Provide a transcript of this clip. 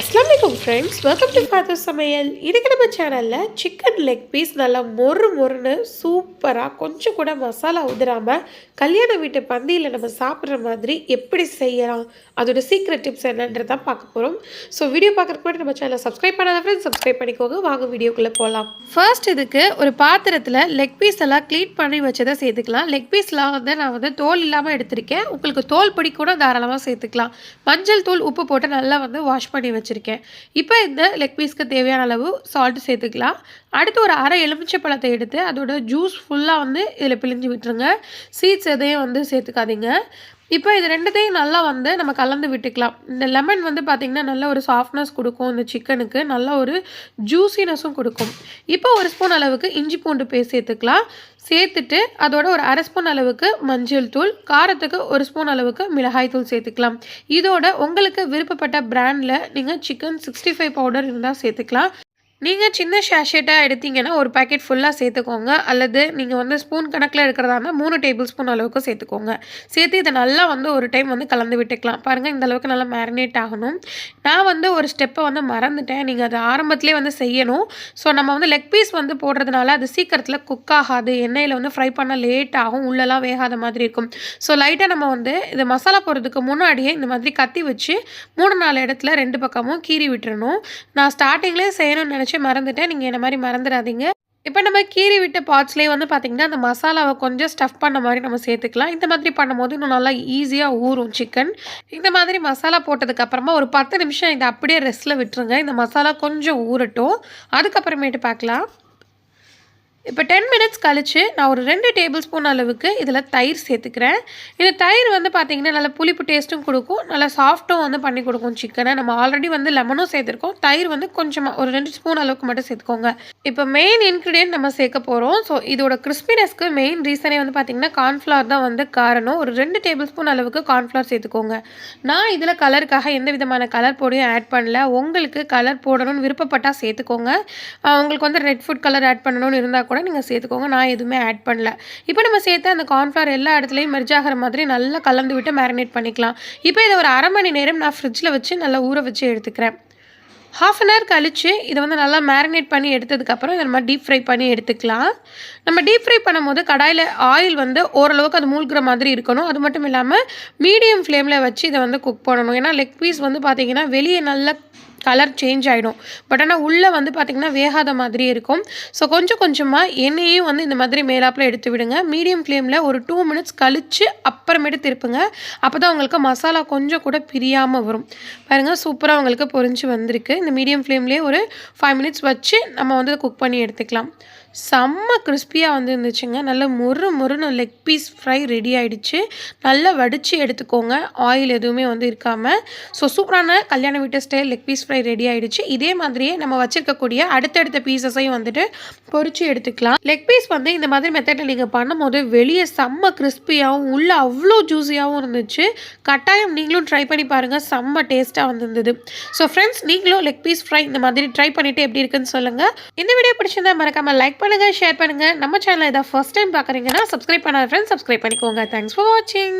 Friends welcome to father சமையல் இதுக்கு நம்ம சேனலில் சிக்கன் லெக் பீஸ் நல்லா மொறு மொறுன்னு சூப்பராக கொஞ்சம் கூட மசாலா உதிராமல் கல்யாண வீட்டு பந்தியில் நம்ம சாப்பிட்ற மாதிரி எப்படி செய்யலாம்? அதோட சீக்ரெட் டிப்ஸ் என்னன்றதான் பார்க்க போகிறோம் ஸோ வீடியோ பார்க்குறதுக்கு முன்னாடி நம்ம சேனலை சப்ஸ்கிரைப் பண்ணாத ஃப்ரெண்ட்ஸ் சப்ஸ்கிரைப் பண்ணிக்கோங்க. வாங்க வீடியோக்குள்ளே போகலாம் ஃபர்ஸ்ட் இதுக்கு ஒரு பாத்திரத்தில் லெக் பீஸ் எல்லாம் க்ளீன் பண்ணி வச்சதை சேர்த்துக்கலாம். லெக் பீஸ்லாம் வந்து நான் வந்து தோல் இல்லாமல் எடுத்திருக்கேன். உங்களுக்கு தோல் பொடி கூட தாராளமாக சேர்த்துக்கலாம். மஞ்சள் தூள் உப்பு போட்டு நல்லா வந்து வாஷ் பண்ணி வச்சுருக்கேன். இப்போ இந்த லெக் பீஸ்க்கு தேவையான அளவு சால்ட்டு சேர்த்துக்கலாம். அடுத்து ஒரு அரை எலுமிச்சை பழத்தை எடுத்து அதோட ஜூஸ் ஃபுல்லாக வந்து இதில் பிழிஞ்சு விட்டுருங்க. சீட்ஸ் எதையும் வந்து சேர்த்துக்காதீங்க. இப்போ இது ரெண்டுத்தையும் நல்லா வந்து நம்ம கலந்து விட்டுக்கலாம். இந்த லெமன் வந்து பார்த்திங்கன்னா நல்ல ஒரு சாஃப்ட்னஸ் கொடுக்கும். இந்த சிக்கனுக்கு நல்ல ஒரு ஜூசினஸும் கொடுக்கும். இப்போ ஒரு ஸ்பூன் அளவுக்கு இஞ்சி பூண்டு பேஸ்ட் சேர்த்துக்கலாம். சேர்த்துட்டு அதோட ஒரு அரை ஸ்பூன் அளவுக்கு மஞ்சள் தூள் காரத்துக்கு ஒரு ஸ்பூன் அளவுக்கு மிளகாய் தூள் சேர்த்துக்கலாம். இதோட உங்களுக்கு விருப்பப்பட்ட பிராண்டில் நீங்கள் சிக்கன் சிக்ஸ்டி ஃபைவ் பவுடர் இருந்தால் சேர்த்துக்கலாம். நீங்கள் சின்ன ஷேஷேட்டாக எடுத்தீங்கன்னா ஒரு பேக்கெட் ஃபுல்லாக சேர்த்துக்கோங்க. அல்லது நீங்கள் வந்து ஸ்பூன் கணக்கில் எடுக்கிறதா இருந்தால் மூணு டேபிள் ஸ்பூன் அளவுக்கு சேர்த்துக்கோங்க. சேர்த்து இதை நல்லா வந்து ஒரு டைம் வந்து கலந்து விட்டுக்கலாம். பாருங்கள் இந்த அளவுக்கு நல்லா மேரினேட் ஆகணும். நான் வந்து ஒரு ஸ்டெப்பை வந்து மறந்துட்டேன். நீங்கள் அதை ஆரம்பத்திலே வந்து செய்யணும். ஸோ நம்ம வந்து லெக் பீஸ் வந்து போடுறதுனால அது சீக்கிரத்தில் குக் ஆகாது. எண்ணெயில் வந்து ஃப்ரை பண்ண லேட் ஆகும். உள்ளெல்லாம் வேகாத மாதிரி இருக்கும். ஸோ லைட்டாக நம்ம வந்து இது மசாலா போடுறதுக்கு முன்னாடியே இந்த மாதிரி கத்தி வச்சு மூணு நாலு இடத்துல ரெண்டு பக்கமும் கீறி விட்டுறணும். நான் ஸ்டார்டிங்லேயே செய்யணும்னு நினச்சி மறந்துட்டேன். நீங்கள் என்ன மாதிரி மறந்துடாதீங்க இப்போ நம்ம கீறி விட்ட பார்ட்ஸ்லேயே வந்து பார்த்திங்கன்னா அந்த மசாலாவை கொஞ்சம் ஸ்டஃப் பண்ண மாதிரி நம்ம சேர்த்துக்கலாம். இந்த மாதிரி பண்ணும்போது இன்னும் நல்லா ஈஸியாக ஊறும் சிக்கன் இந்த மாதிரி மசாலா போட்டதுக்கப்புறமா ஒரு பத்து நிமிஷம் இதை அப்படியே ரெஸ்ட்டில் விட்டுருங்க. இந்த மசாலா கொஞ்சம் ஊறட்டும். அதுக்கப்புறமேட்டு பார்க்கலாம். இப்போ டென் மினிட்ஸ் கழித்து நான் ஒரு ரெண்டு டேபிள் ஸ்பூன் அளவுக்கு இதில் தயிர் சேர்த்துக்கிறேன். இந்த தயிர் வந்து பார்த்திங்கன்னா நல்லா புளிப்பு டேஸ்ட்டும் கொடுக்கும். நல்லா சாஃப்ட்டும் வந்து பண்ணி கொடுக்கும் சிக்கனை நம்ம ஆல்ரெடி வந்து லெமனும் சேர்த்துருக்கோம். தயிர் வந்து கொஞ்சமாக ஒரு ரெண்டு ஸ்பூன் அளவுக்கு மட்டும் சேர்த்துக்கோங்க. இப்போ மெயின் இன்க்ரீடியன்ட் நம்ம சேர்க்க போகிறோம் ஸோ இதோட கிறிஸ்பினஸ்க்கு மெயின் ரீசனே வந்து பார்த்திங்கன்னா கார்ன்ஃப்ளவர் தான் வந்து காரணம். ஒரு ரெண்டு டேபிள் ஸ்பூன் அளவுக்கு கார்ன்ஃப்ளவர் சேர்த்துக்கோங்க. நான் இதில் கலருக்காக எந்த விதமான கலர் பொடியும் ஆட் பண்ணல. உங்களுக்கு கலர் போடணும்னு விருப்பப்பட்டால் சேர்த்துக்கோங்க. உங்களுக்கு வந்து ரெட் ஃபுட் கலர் ஆட் பண்ணணும்னு இருந்தால் கூட நீங்கள் சேர்த்துக்கோங்க. நான் எதுவுமே ஆட் பண்ணல. இப்போ நம்ம சேர்த்து அந்த கார்ன்ஃப்ளவர் எல்லா இடத்துலையும் மெர்ஜ் ஆகிற மாதிரி நல்லா கலந்து விட்டு மேரினேட் பண்ணிக்கலாம். இப்போ இதை ஒரு அரை மணி நேரம் நான் ஃப்ரிட்ஜில் வச்சு நல்லா ஊற வச்சு எடுத்துக்கிறேன். ஹாஃப் அன் ஹவர் கழித்து இதை வந்து நல்லா மேரினேட் பண்ணி எடுத்ததுக்கப்புறம் இதை நம்ம டீப் ஃப்ரை பண்ணி எடுத்துக்கலாம். நம்ம டீப் ஃப்ரை பண்ணும்போது கடாயில் ஆயில் வந்து ஓரளவுக்கு அது மூழ்கிற மாதிரி இருக்கணும். அது மட்டும் இல்லாமல் மீடியம் ஃப்ளேமில் வச்சு இதை வந்து குக் பண்ணணும். ஏன்னா லெக் பீஸ் வந்து பார்த்திங்கன்னா வெளியே நல்லா கலர் சேஞ்ச் ஆகிடும் பட் ஆனால் உள்ளே வந்து பார்த்திங்கன்னா வேகாத மாதிரி இருக்கும். ஸோ கொஞ்சம் கொஞ்சமாக எண்ணெயும் வந்து இந்த மாதிரி மேலாப்பில் எடுத்து விடுங்க. மீடியம் ஃப்ளேமில் ஒரு டூ மினிட்ஸ் கழித்து அப்புறமேட்டு திருப்புங்க. அப்போ தான் உங்களுக்கு மசாலா கொஞ்சம் கூட பிரியாமல் வரும். பாருங்கள் சூப்பராக உங்களுக்கு பொரிஞ்சு வந்திருக்கு. இந்த மீடியம் ஃப்ளேம்லேயே ஒரு ஃபைவ் மினிட்ஸ் வச்சு நம்ம வந்து குக் பண்ணி எடுத்துக்கலாம். செம்ம கிறிஸ்பியாக வந்து இருந்துச்சுங்க நல்ல முறு முறுன்னு லெக் பீஸ் ஃப்ரை ரெடி ஆகிடுச்சு நல்லா வடித்து எடுத்துக்கோங்க. ஆயில் எதுவுமே வந்து இருக்காமல் ஸோ சூப்பரான கல்யாண வீட்டு style leg piece fry ready ஆகிடுச்சு இதே மாதிரியே நம்ம வச்சுருக்கக்கூடிய அடுத்தடுத்த பீசஸையும் வந்துட்டு பொறிச்சு எடுத்துக்கலாம். லெக் பீஸ் வந்து இந்த மாதிரி மெத்தடில் நீங்கள் பண்ணும்போது வெளியே செம்ம கிறிஸ்பியாகவும் உள்ளே அவ்வளோ ஜூஸியாகவும் இருந்துச்சு. கட்டாயம் நீங்களும் ட்ரை பண்ணி பாருங்கள் செம்ம டேஸ்ட்டாக வந்துருந்தது. ஸோ ஃப்ரெண்ட்ஸ் நீங்களும் லெக் பீஸ் ஃப்ரை இந்த மாதிரி ட்ரை பண்ணிவிட்டு எப்படி இருக்குன்னு சொல்லுங்கள் இந்த வீடியோ பிடிச்சிருந்தா மறக்காமல் லைக் லைக் பண்ணுங்கள் ஷேர் பண்ணுங்கள் நம்ம சேனலை இதை ஃபஸ்ட் டைம் பார்க்குறீங்கன்னா சப்ஸ்கிரைப் பண்ணாத ஃப்ரெண்ட்ஸ் சப்ஸ்கிரைப் பண்ணிக்கோங்க. தேங்க்ஸ் ஃபார் வாட்சிங்